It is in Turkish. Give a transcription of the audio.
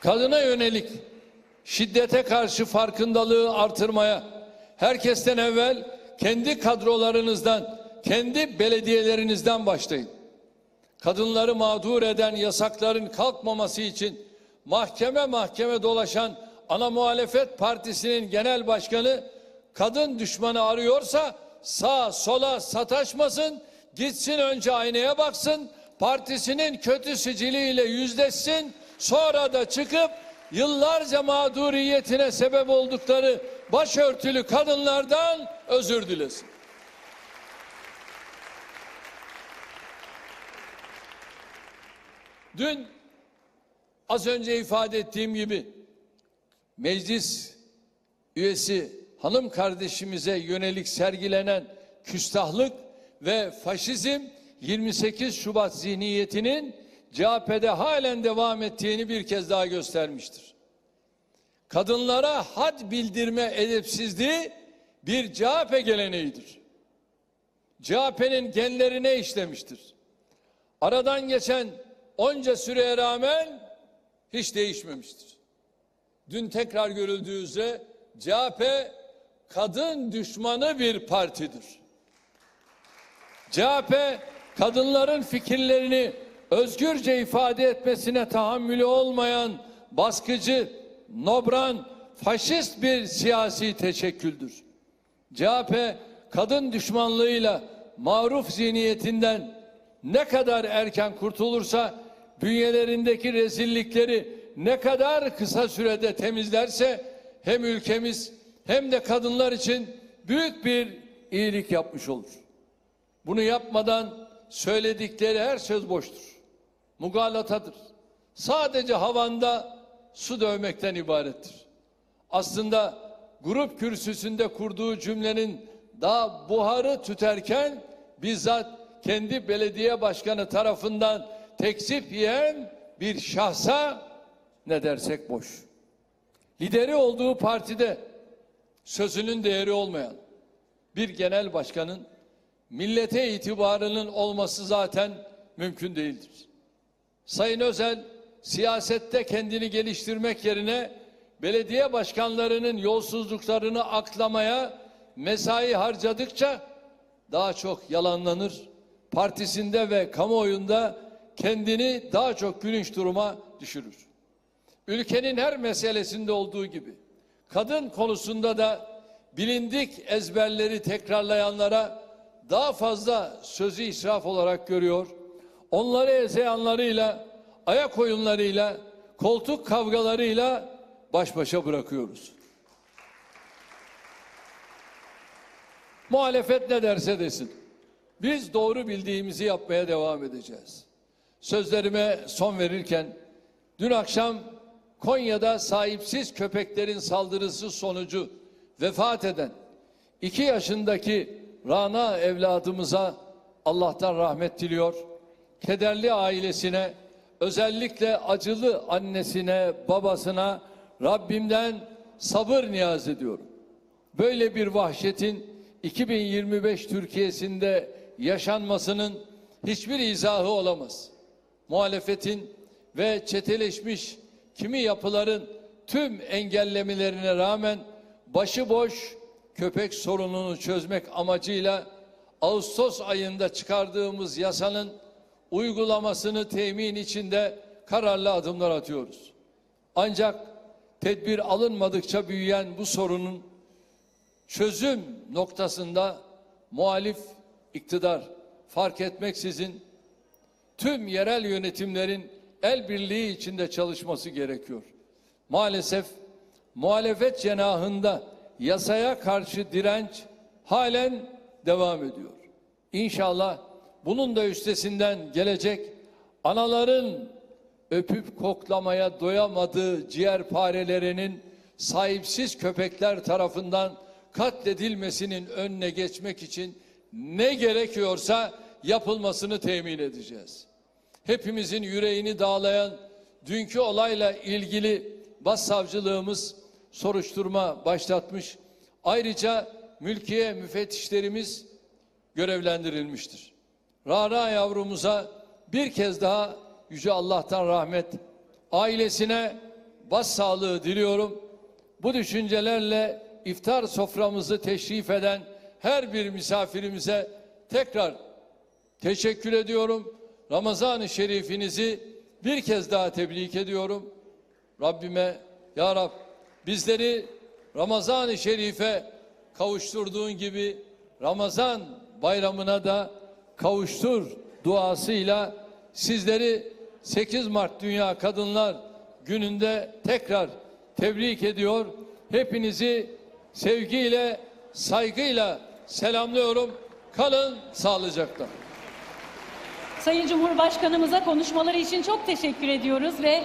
kadına yönelik şiddete karşı farkındalığı artırmaya, herkesten evvel kendi kadrolarınızdan, kendi belediyelerinizden başlayın. Kadınları mağdur eden yasakların kalkmaması için mahkeme mahkeme dolaşan ana muhalefet partisinin genel başkanı kadın düşmanı arıyorsa sağ sola sataşmasın, gitsin önce aynaya baksın, partisinin kötü siciliyle yüzleşsin, sonra da çıkıp yıllarca mağduriyetine sebep oldukları başörtülü kadınlardan özür dilesin. Dün az önce ifade ettiğim gibi meclis üyesi hanım kardeşimize yönelik sergilenen küstahlık ve faşizm 28 Şubat zihniyetinin CHP'de halen devam ettiğini bir kez daha göstermiştir. Kadınlara had bildirme edepsizliği bir CHP geleneğidir. CHP'nin genlerine işlemiştir. Aradan geçen onca süreye rağmen hiç değişmemiştir. Dün tekrar görüldüğü üzere CHP kadın düşmanı bir partidir. CHP kadınların fikirlerini özgürce ifade etmesine tahammülü olmayan baskıcı, nobran, faşist bir siyasi teşekküldür. CHP kadın düşmanlığıyla maruf zihniyetinden ne kadar erken kurtulursa bünyelerindeki rezillikleri ne kadar kısa sürede temizlerse hem ülkemiz hem de kadınlar için büyük bir iyilik yapmış olur. Bunu yapmadan söyledikleri her söz boştur. Mugalatadır. Sadece havanda su dövmekten ibarettir. Aslında grup kürsüsünde kurduğu cümlenin daha buharı tüterken bizzat kendi belediye başkanı tarafından tekzip yiyen bir şahsa ne dersek boş. Lideri olduğu partide sözünün değeri olmayan bir genel başkanın millete itibarının olması zaten mümkün değildir. Sayın Özel siyasette kendini geliştirmek yerine belediye başkanlarının yolsuzluklarını aklamaya mesai harcadıkça daha çok yalanlanır. Partisinde ve kamuoyunda kendini daha çok gülünç duruma düşürür. Ülkenin her meselesinde olduğu gibi kadın konusunda da bilindik ezberleri tekrarlayanlara daha fazla sözü israf olarak görüyor. Onları ezeyanlarıyla, ayak oyunlarıyla, koltuk kavgalarıyla baş başa bırakıyoruz. Muhalefet ne derse desin. Biz doğru bildiğimizi yapmaya devam edeceğiz. Sözlerime son verirken dün akşam Konya'da sahipsiz köpeklerin saldırısı sonucu vefat eden iki yaşındaki Rana evladımıza Allah'tan rahmet diliyor. Kederli ailesine, özellikle acılı annesine, babasına Rabbimden sabır niyaz ediyorum. Böyle bir vahşetin 2025 Türkiye'sinde yaşanmasının hiçbir izahı olamaz. Muhalefetin ve çeteleşmiş kimi yapıların tüm engellemelerine rağmen başıboş köpek sorununu çözmek amacıyla Ağustos ayında çıkardığımız yasanın uygulamasını temin içinde kararlı adımlar atıyoruz. Ancak tedbir alınmadıkça büyüyen bu sorunun çözüm noktasında muhalif iktidar fark etmeksizin tüm yerel yönetimlerin el birliği içinde çalışması gerekiyor. Maalesef muhalefet cenahında yasaya karşı direnç halen devam ediyor. İnşallah bunun da üstesinden gelecek anaların öpüp koklamaya doyamadığı ciğerparelerinin sahipsiz köpekler tarafından katledilmesinin önüne geçmek için ne gerekiyorsa yapılmasını temin edeceğiz. Hepimizin yüreğini dağlayan dünkü olayla ilgili başsavcılığımız soruşturma başlatmış. Ayrıca mülkiye müfettişlerimiz görevlendirilmiştir. Rana yavrumuza bir kez daha Yüce Allah'tan rahmet, ailesine başsağlığı diliyorum. Bu düşüncelerle iftar soframızı teşrif eden her bir misafirimize tekrar teşekkür ediyorum. Ramazan-ı Şerifinizi bir kez daha tebrik ediyorum. Rabbime ya Rab bizleri Ramazan-ı Şerif'e kavuşturduğun gibi Ramazan bayramına da kavuştur duasıyla sizleri 8 Mart Dünya Kadınlar Günü'nde tekrar tebrik ediyor. Hepinizi sevgiyle, saygıyla selamlıyorum. Kalın sağlıcakla. Sayın Cumhurbaşkanımıza konuşmaları için çok teşekkür ediyoruz ve